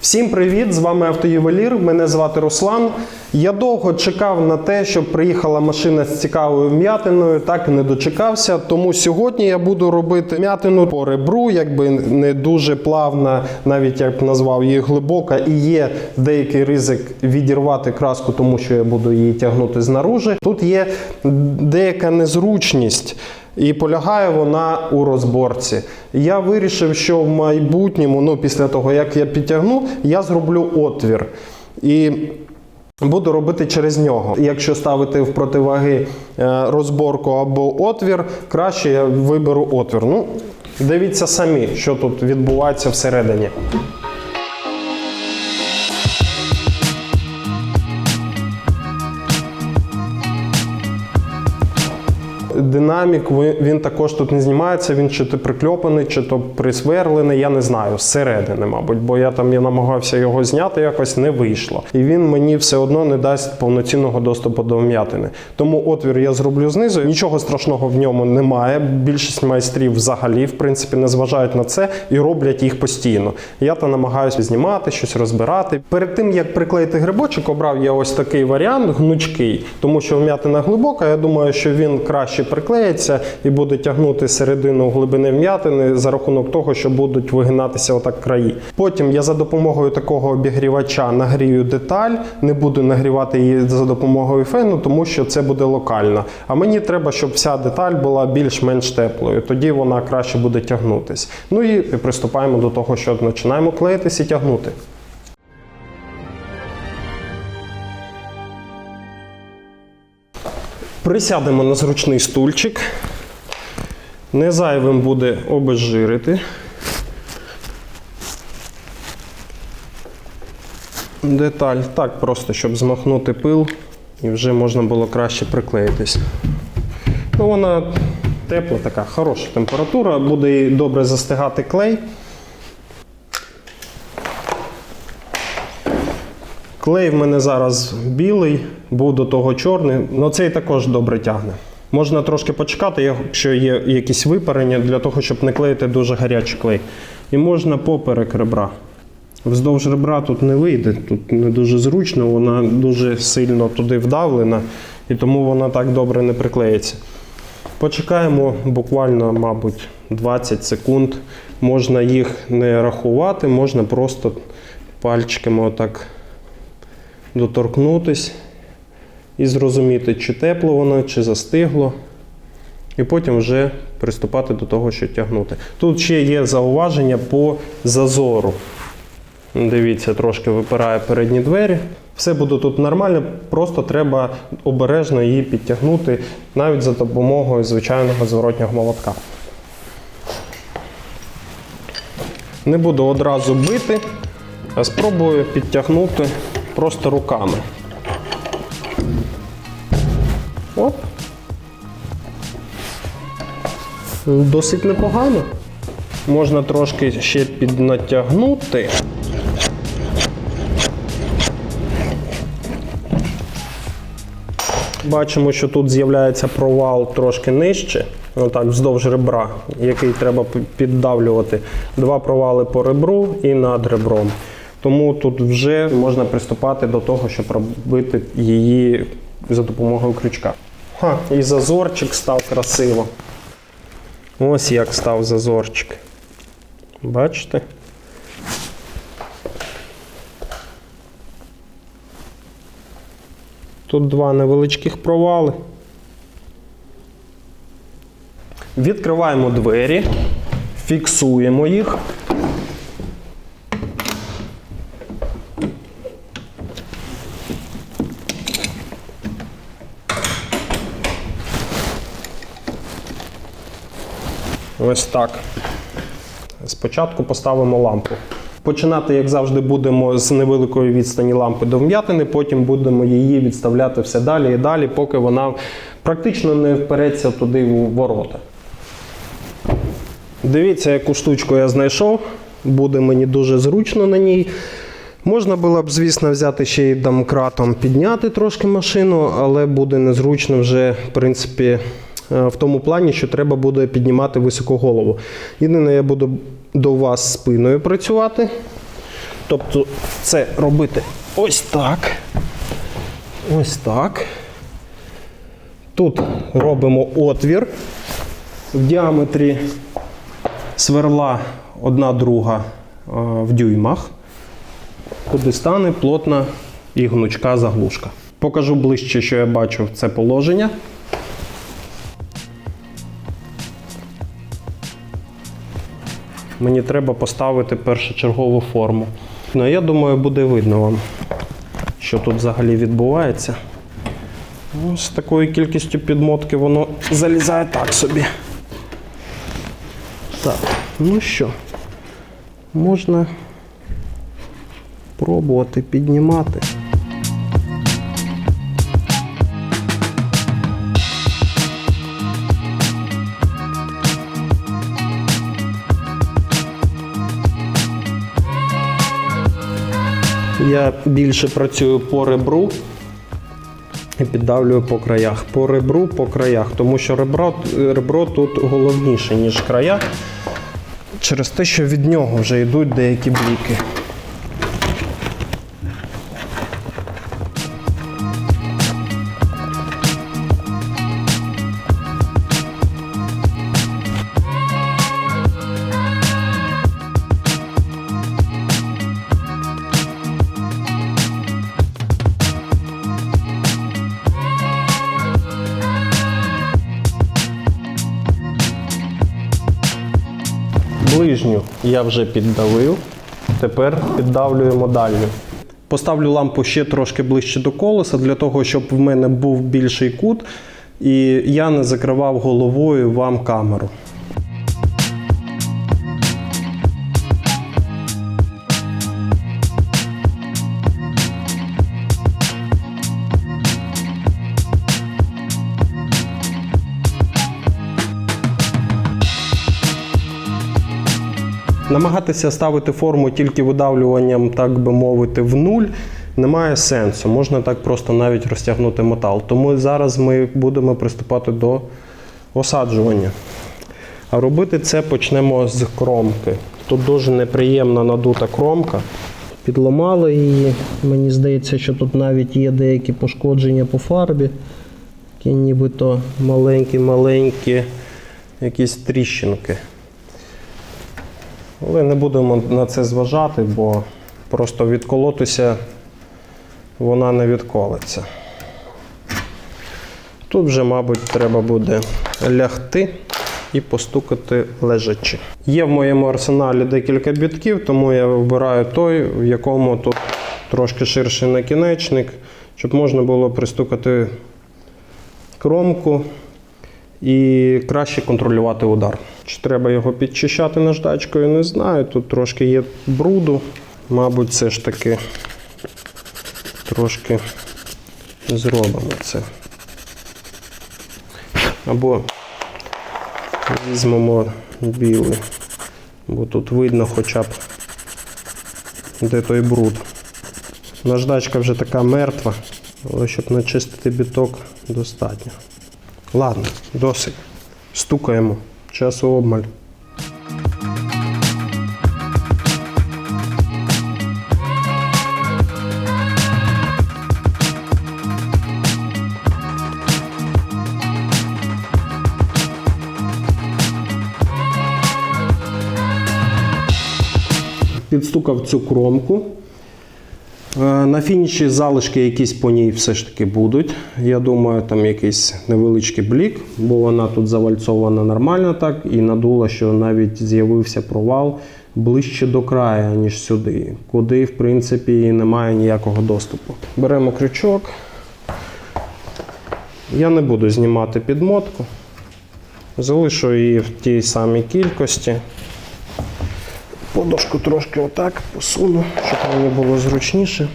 Всім привіт! З вами Автоювелір. Мене звати Руслан. Я довго чекав на те, щоб приїхала машина з цікавою вм'ятиною, так і не дочекався. Тому сьогодні я буду робити м'ятину по ребру, якби не дуже плавна, навіть я б назвав її глибока, і є деякий ризик відірвати краску, тому що я буду її тягнути знаружи. Тут є деяка незручність. І полягає вона у розборці. Я вирішив, що в майбутньому, ну після того як я підтягну, я зроблю отвір. І буду робити через нього. Якщо ставити в противаги е, розборку або отвір, краще я виберу отвір. Ну, дивіться самі, що тут відбувається всередині. Динамік він також тут не знімається, він чи то прикльопаний, чи то присверлений, я не знаю, зсередини, мабуть, бо я там я намагався його зняти, якось не вийшло. І він мені все одно не дасть повноцінного доступу до вм'ятини. Тому отвір я зроблю знизу. Нічого страшного в ньому немає. Більшість майстрів взагалі, в принципі, не зважають на це і роблять їх постійно. Я то намагаюся знімати, щось розбирати. Перед тим як приклеїти грибочок, обрав я ось такий варіант гнучкий, тому що вм'ятина глибока. Я думаю, що він краще приклеїться і буде тягнути середину глибини вм'ятини за рахунок того, що будуть вигинатися отак краї. Потім я за допомогою такого обігрівача нагрію деталь, не буду нагрівати її за допомогою фену, тому що це буде локально. А мені треба, щоб вся деталь була більш-менш теплою. Тоді вона краще буде тягнутись. Ну і приступаємо до того, що починаємо клеїтись і тягнути. Присядемо на зручний стульчик. Не зайвим буде обезжирити. Деталь так просто, щоб змахнути пил і вже можна було краще приклеїтись. Ну, вона тепла, така хороша температура, буде добре застигати клей. Клей в мене зараз білий, був до того чорний, але цей також добре тягне. Можна трошки почекати, якщо є якісь випарення, для того, щоб не клеїти дуже гарячий клей. І можна поперек ребра. Вздовж ребра тут не вийде, тут не дуже зручно, вона дуже сильно туди вдавлена, і тому вона так добре не приклеїться. Почекаємо буквально, мабуть, 20 секунд. Можна їх не рахувати, можна просто пальчиками отак доторкнутись і зрозуміти, чи тепло воно, чи застигло. І потім вже приступати до того, що тягнути. Тут ще є зауваження по зазору. Дивіться, трошки випирає передні двері. Все буде тут нормально, просто треба обережно її підтягнути навіть за допомогою звичайного зворотнього молотка. Не буду одразу бити, а спробую підтягнути просто руками. Оп. Досить непогано. Можна трошки ще піднатягнути. Бачимо, що тут з'являється провал трошки нижче, отак, вздовж ребра, який треба піддавлювати. Два провали по ребру і над ребром. Тому тут вже можна приступати до того, щоб робити її за допомогою крючка. Ха, і зазорчик став красиво. Ось як став зазорчик. Бачите? Тут два невеличких провали. Відкриваємо двері, фіксуємо їх. Ось так. Спочатку поставимо лампу. Починати, як завжди, будемо з невеликої відстані лампи до вм'ятини, потім будемо її відставляти все далі і далі, поки вона практично не впереться туди у ворота. Дивіться, яку штучку я знайшов. Буде мені дуже зручно на ній. Можна було б, звісно, взяти ще й домкратом підняти трошки машину, але буде незручно вже, в принципі, в тому плані, що треба буде піднімати високу голову. Єдине, я буду до вас спиною працювати. Тобто це робити ось так. Ось так. Тут робимо отвір в діаметрі сверла одна друга е, в дюймах, куди стане плотна і гнучка заглушка. Покажу ближче, що я бачу в це положення. Мені треба поставити першочергову форму. Ну, я думаю, буде видно вам, що тут взагалі відбувається. Ну, З такою кількістю підмотки воно залізає так собі. Так, ну що, можна пробувати піднімати. Я більше працюю по ребру і піддавлюю по краях. По ребру, по краях, тому що ребро, ребро тут головніше, ніж края, через те, що від нього вже йдуть деякі бліки. Я вже піддавив. Тепер піддавлюємо далі. Поставлю лампу ще трошки ближче до колеса, для того, щоб в мене був більший кут, і я не закривав головою вам камеру. Намагатися ставити форму тільки видавлюванням, так би мовити, в нуль немає сенсу. Можна так просто навіть розтягнути метал. Тому зараз ми будемо приступати до осаджування. А робити це почнемо з кромки. Тут дуже неприємна надута кромка. Підламали її. Мені здається, що тут навіть є деякі пошкодження по фарбі. Такі нібито маленькі-маленькі якісь тріщинки. Але не будемо на це зважати, бо просто відколотися вона не відколиться. Тут вже, мабуть, треба буде лягти і постукати лежачи. Є в моєму арсеналі декілька бітків, тому я вибираю той, в якому тут трошки ширший накінечник, щоб можна було пристукати кромку і краще контролювати удар. Чи треба його підчищати наждачкою, не знаю. Тут трошки є бруду. Мабуть, все ж таки трошки зробимо це. Або візьмемо білий, бо тут видно хоча б де той бруд. Наждачка вже така мертва, але щоб начистити біток достатньо. Ладно, досить. Стукаємо. Часу обмаль. Підстукав цю кромку. Е, На фініші залишки якісь по ній все ж таки будуть. Я думаю, там якийсь невеличкий блік, бо вона тут завальцована нормально так і надула, що навіть з'явився провал ближче до краю, ніж сюди, куди, в принципі, немає ніякого доступу. Беремо крючок. Я не буду знімати підмотку. Залишу її в тій самій кількості. Подошку трошки отак посуну, щоб мені було зручніше.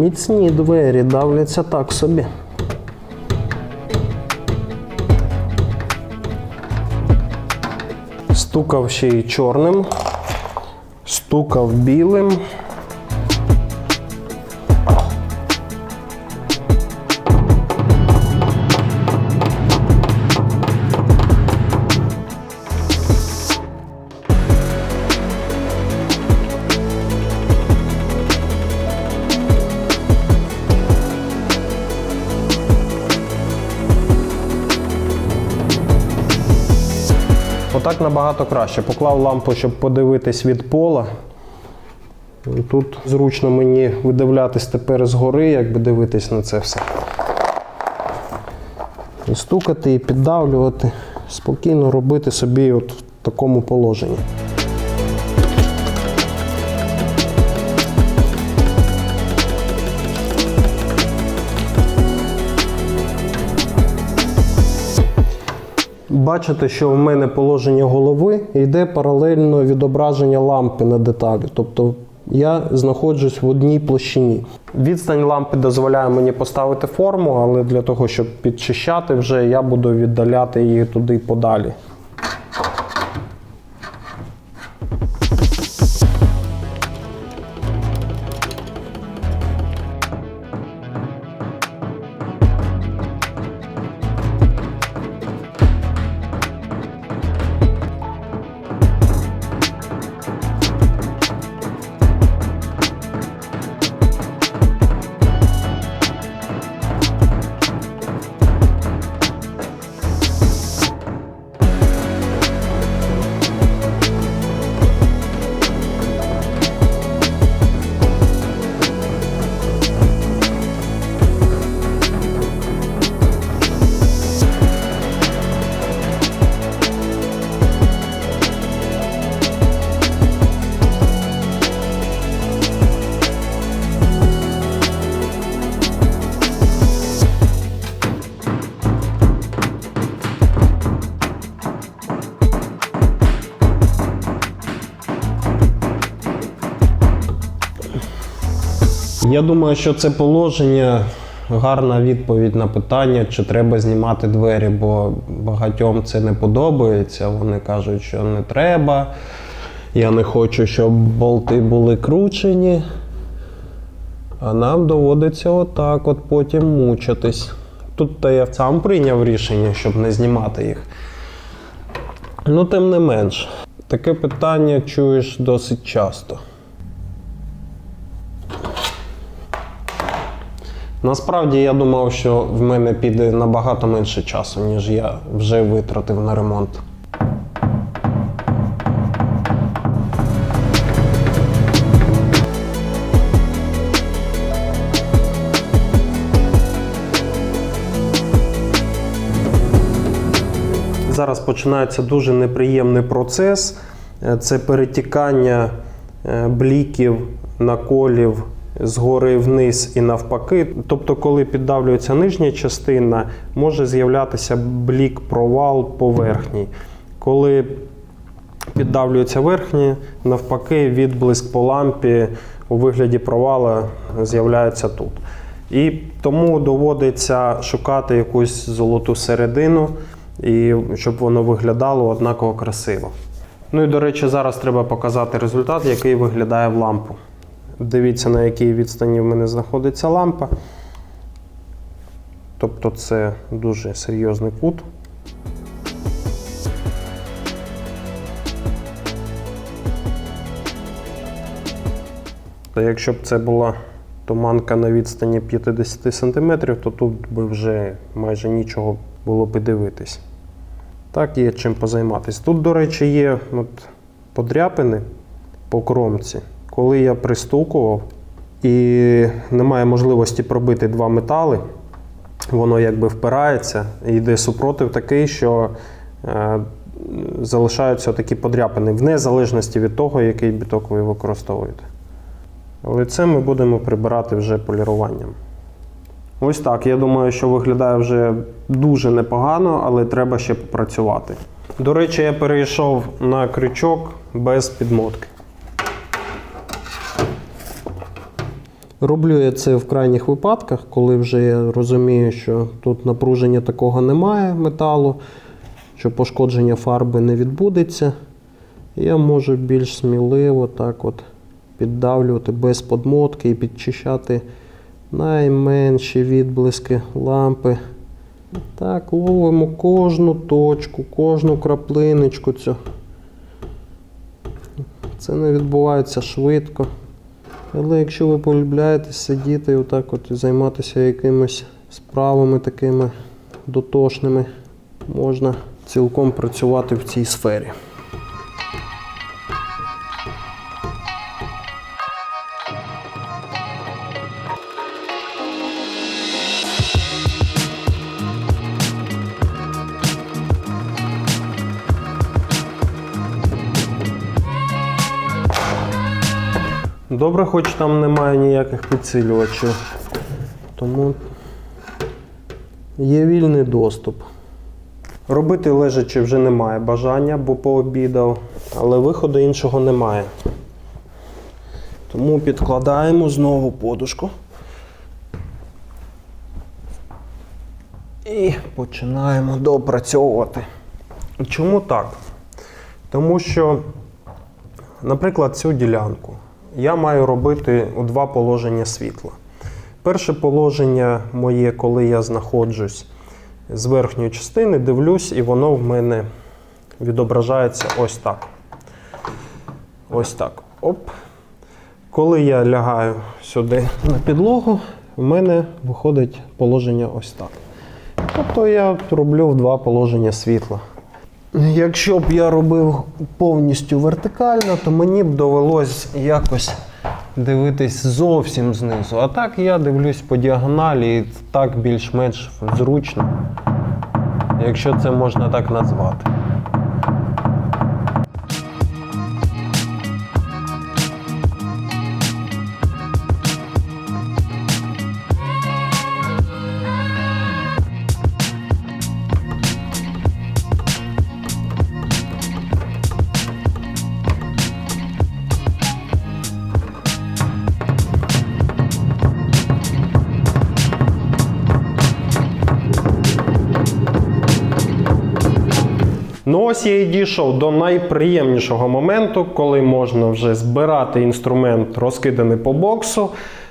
Міцні двері давляться так собі. Стукав ще й чорним, стукав білим. Набагато краще. Поклав лампу, щоб подивитись від пола. Тут зручно мені видивлятись тепер згори, якби дивитись на це все. І стукати, і піддавлювати, спокійно робити собі от в такому положенні. Бачите, що в мене положення голови йде паралельно відображення лампи на деталі. Тобто я знаходжусь в одній площині. Відстань лампи дозволяє мені поставити форму, але для того, щоб підчищати, вже я буду віддаляти її туди подалі. Я думаю, що це положення гарна відповідь на питання, чи треба знімати двері, бо багатьом це не подобається. Вони кажуть, що не треба. Я не хочу, щоб болти були кручені. А нам доводиться отак от потім мучитись. Тут то я сам прийняв рішення, щоб не знімати їх. Ну, тим не менш, таке питання чуєш досить часто. Насправді я думав, що в мене піде набагато менше часу, ніж я вже витратив на ремонт. Зараз починається дуже неприємний процес. Е, Це перетікання е, бліків, наколів згори вниз і навпаки. Тобто, коли піддавлюється нижня частина, може з'являтися блік провал поверхній. Коли піддавлюється верхній, навпаки, відблиск по лампі у вигляді провала з'являється тут. І тому доводиться шукати якусь золоту середину, і щоб воно виглядало однаково красиво. Ну і до речі, зараз треба показати результат, який виглядає в лампу. Дивіться, на якій відстані в мене знаходиться лампа. Тобто це дуже серйозний кут. Та якщо б це була туманка на відстані 50 см, то тут би вже майже нічого було би дивитись. Так, є чим позайматися. Тут, до речі, є от подряпини по кромці. Коли я пристукував і немає можливості пробити два метали, воно якби впирається і йде супротив такий, що е, залишаються такі подряпини, в незалежності від того, який біток ви використовуєте. Але це ми будемо прибирати вже поліруванням. Ось так. Я думаю, що виглядає вже дуже непогано, але треба ще попрацювати. До речі, я перейшов на крючок без підмотки. Роблю я це в крайніх випадках, коли вже я розумію, що тут напруження такого немає металу, що пошкодження фарби не відбудеться. Я можу більш сміливо так от піддавлювати без подмотки і підчищати найменші відблиски лампи. Так, ловимо кожну точку, кожну краплиночку цю. Це не відбувається швидко. Але якщо ви полюбляєте сидіти отак от і займатися якимись справами такими дотошними, можна цілком працювати в цій сфері. Добре, хоч там немає ніяких підсилювачів. Тому є вільний доступ. Робити лежачи вже немає бажання, бо пообідав, але виходу іншого немає. Тому підкладаємо знову подушку. І починаємо допрацьовувати. Чому так? Тому що, наприклад, цю ділянку я маю робити у два положення світла. Перше положення моє, коли я знаходжусь з верхньої частини, дивлюсь, і воно в мене відображається ось так. Ось так. Оп. Коли я лягаю сюди на підлогу, в мене виходить положення ось так. Тобто я роблю в два положення світла. Якщо б я робив повністю вертикально, то мені б довелось якось дивитись зовсім знизу. А так я дивлюсь по діагоналі і так більш-менш зручно, якщо це можна так назвати. Ну ось я і дійшов до найприємнішого моменту, коли можна вже збирати інструмент, розкиданий по боксу,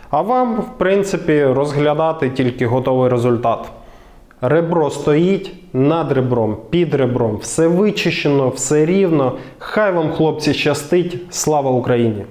а вам, в принципі, розглядати тільки готовий результат. Ребро стоїть над ребром, під ребром, все вичищено, все рівно. Хай вам, хлопці, щастить. Слава Україні!